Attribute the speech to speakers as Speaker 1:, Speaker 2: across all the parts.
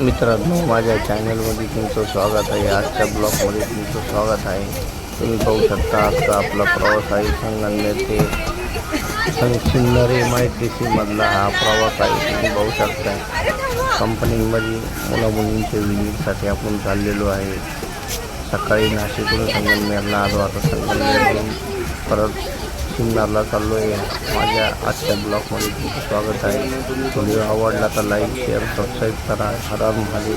Speaker 1: मित्रांनो माझ्या चॅनलमध्ये तुमचं स्वागत आहे. आजच्या ब्लॉगमध्ये तुमचं स्वागत आहे. तुम्ही पाहू शकता आजचा आपला प्रवास आहे संगमनेर ते सिन्नर एम आय टी सीमधला हा प्रवास आहे. तुम्ही पाहू शकता कंपनीमध्ये मुलामुलींच्या विजिटसाठी आपण चाललेलो आहे. सकाळी नाशिकहून संगमनेरला आलो. आता संगमनेरवरून परत सिन्नरला चाललो आहे माझ्या आजच्या ब्लॉगमध्ये तुमचं स्वागत आहे. व्हिडिओ आवडला तर लाईक शेअर सबस्क्राईब करा. हरार हर महादेव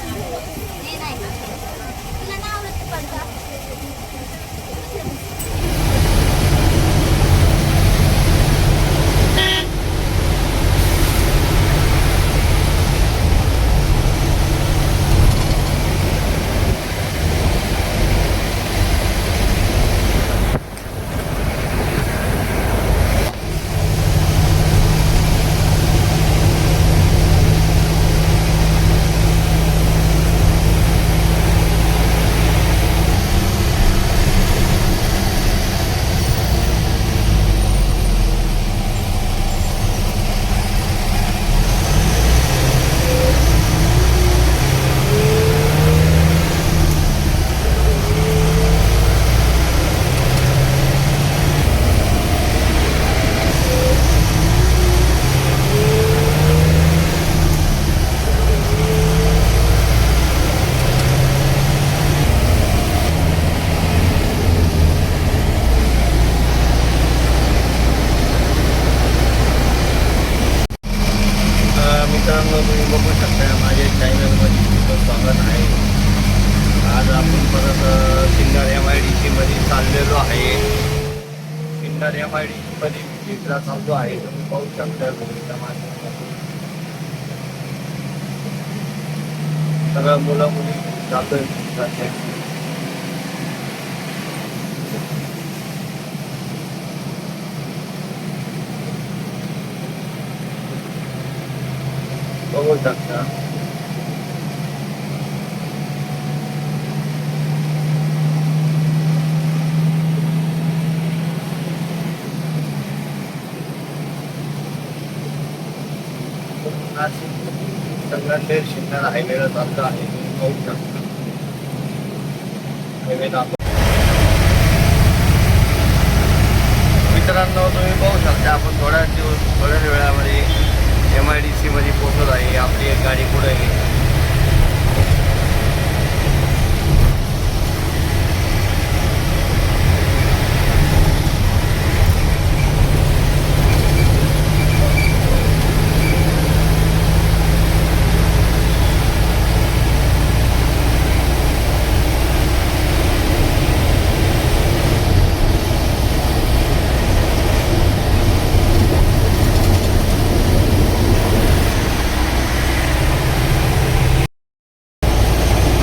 Speaker 1: अ, मित्रांनो तुम्ही बघू शकता माझ्या चॅनलमध्ये तुमचं स्वागत आहे आज आपण परत अ, सिन्नर एम आय डी सीमध्ये चाललेलो आहे सिन्नर एम आय डी आहे तुम्ही पाहू शकता भूमिका माध्यमातून सगळं मुलं मुली जातोय सध्या. बघू शकता नाशिक संगमनेर शिन्नर हायवेला चालतं आहे तुम्ही पाहू शकता हायवे मित्रांनो तुम्ही पाहू शकता आपण थोड्या दिवस थोड्याच वेळामध्ये एम आय डी सीमध्ये पोहोचत आहे. आपली एक गाडी पुढे आहे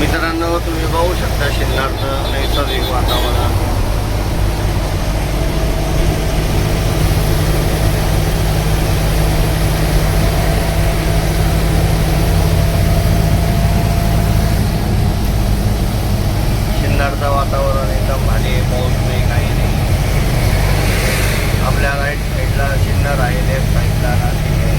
Speaker 1: मित्रांनो तुम्ही पाहू शकता शिन्नरचं नैसर्गिक वातावरण शिन्नरचं वातावरण एकदम भारी आहे, पाऊस नाही काही नाही आपल्या राईट साईडला शिन्नर आहे लेफ्ट साईडला नाशिक आहे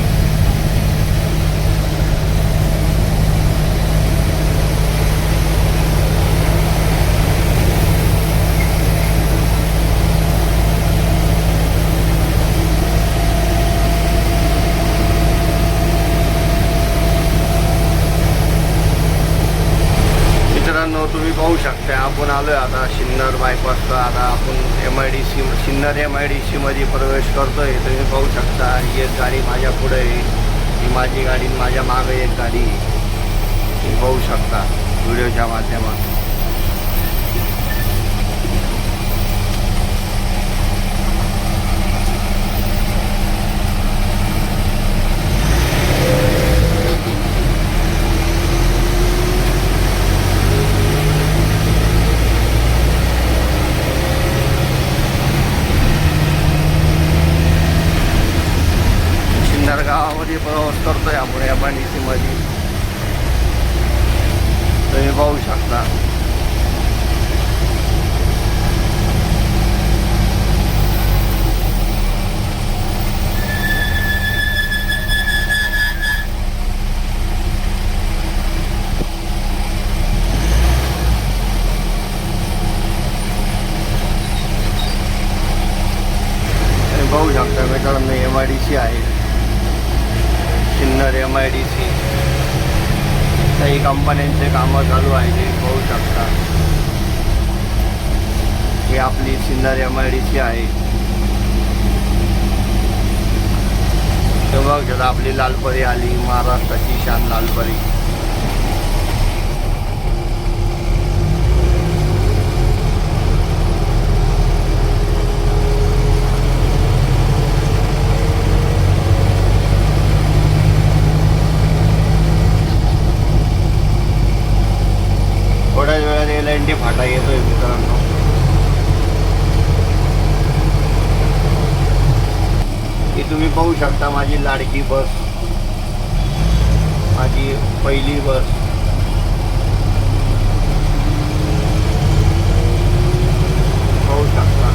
Speaker 1: मित्रांनो तुम्ही पाहू शकता आपण आलोय आता सिन्नर बायपासला आता आपण M I D C Sinnar M I D सीमध्ये प्रवेश करतोय. तुम्ही पाहू शकता ही एक गाडी माझ्या पुढे आहे. ही माझी गाडी माझ्या मागे एक गाडी तुम्ही पाहू शकता व्हिडिओच्या माध्यमातून सिन्नर गावामध्ये प्रवास करतोय आपण या मध्ये तुम्ही पाहू शकता तुम्ही पाहू शकता मित्रांनो एम आय डी सी आहे Sinnar M I D C काही कंपन्यांचे कामं चालू आहे ते पाहू शकता. ही आपली Sinnar M I D C आहे. तेव्हा घेता आपली लालपरी आली महाराष्ट्राची शान लालपरी थोड्याच वेळात एल एन टी फाटा येतोय मित्रांनो ही तुम्ही पाहू शकता माझी लाडकी बस. माझी पहिली बस. पाहू शकता.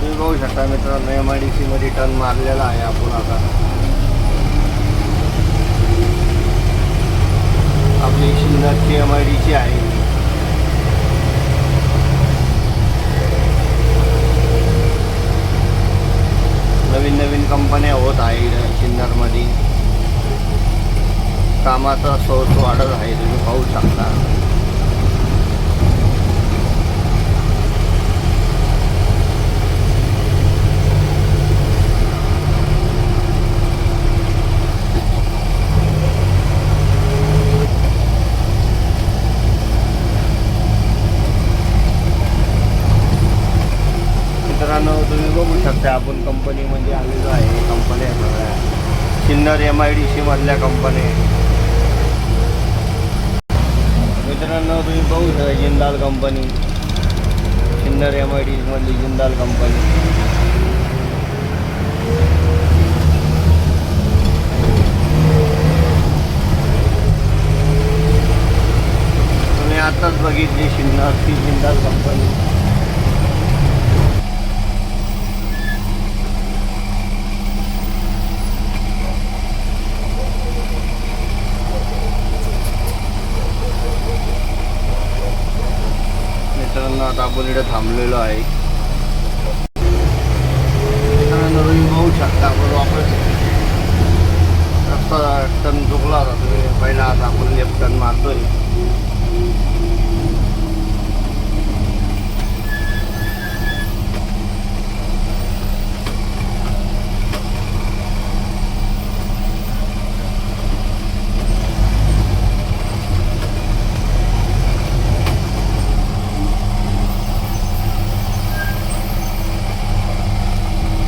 Speaker 1: तुम्ही पाहू शकता मित्रांनो एम आय डी सी मध्ये टर्न मारलेला आहे आपण आता. आपली शिन्नरची एम आय डीची आहे नवीन नवीन कंपन्या होत आहे सिन्नरमध्ये कामाचा सोर्स वाढत आहे तुम्ही पाहू शकता. मित्रांनो तुम्ही बघू शकता आपण कंपनीमध्ये आलेलो आहे. कंपन्या सगळ्या. Sinnar M I D C मधल्या कंपन्या मित्रांनो तुम्ही बघू शकता Jindal company Sinnar M I D मधली जिंदाल कंपनी तुम्ही आताच बघितली ती जिंदाल कंपनी मित्रांनो आता आपण इथे थांबलेलो आहे. नवीन तुम्ही पाहू शकता आपण वापस रस्ता टन चुकला होता तुम्ही पहिला आता आपण लेफ्ट टन मारतोय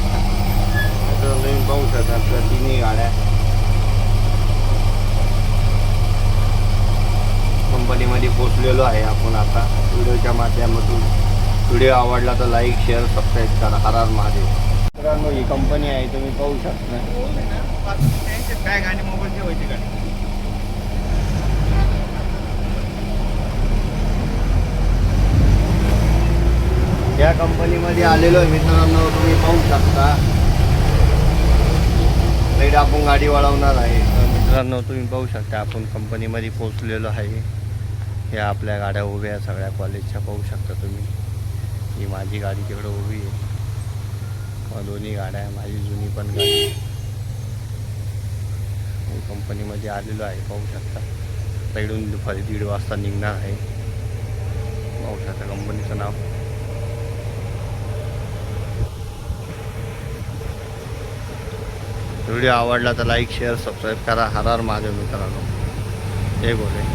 Speaker 1: मित्रांनो तुम्ही पाहू शकता आपल्या तिन्ही गाड्या कंपनीमध्ये पोचलेलो आहे आपण आता. व्हिडिओच्या माध्यमातून. व्हिडिओ आवडला तर लाईक शेअर सबस्क्राईब करा. हर हर महादेव. मित्रांनो ही कंपनी आहे तुम्ही पाहू शकता.
Speaker 2: काय गाणी मोबाईलची होती गाडी
Speaker 1: या कंपनीमध्ये आलेलो आहे मित्रांनो तुम्ही पाहू शकता. साईड आपण गाडी वळवणार आहे. तर मित्रांनो तुम्ही पाहू शकता आपण कंपनीमध्ये पोहोचलेलो आहे. ह्या आपल्या गाड्या उभ्या आहे सगळ्या कॉलेजच्या पाहू शकता तुम्ही. ही माझी गाडी तिकडं उभी आहे. दोन्ही गाड्या आहे माझी जुनी पण गाडी मी कंपनीमध्ये आलेलो आहे पाहू शकता. साईडून दुपारी दीड वाजता निघणार आहे. पाहू शकता कंपनीचं नाव. व्हिडिओ आवडला तर लाईक शेअर सबस्क्राईब करा. हरार माझ्या मित्रांनो. हे बोले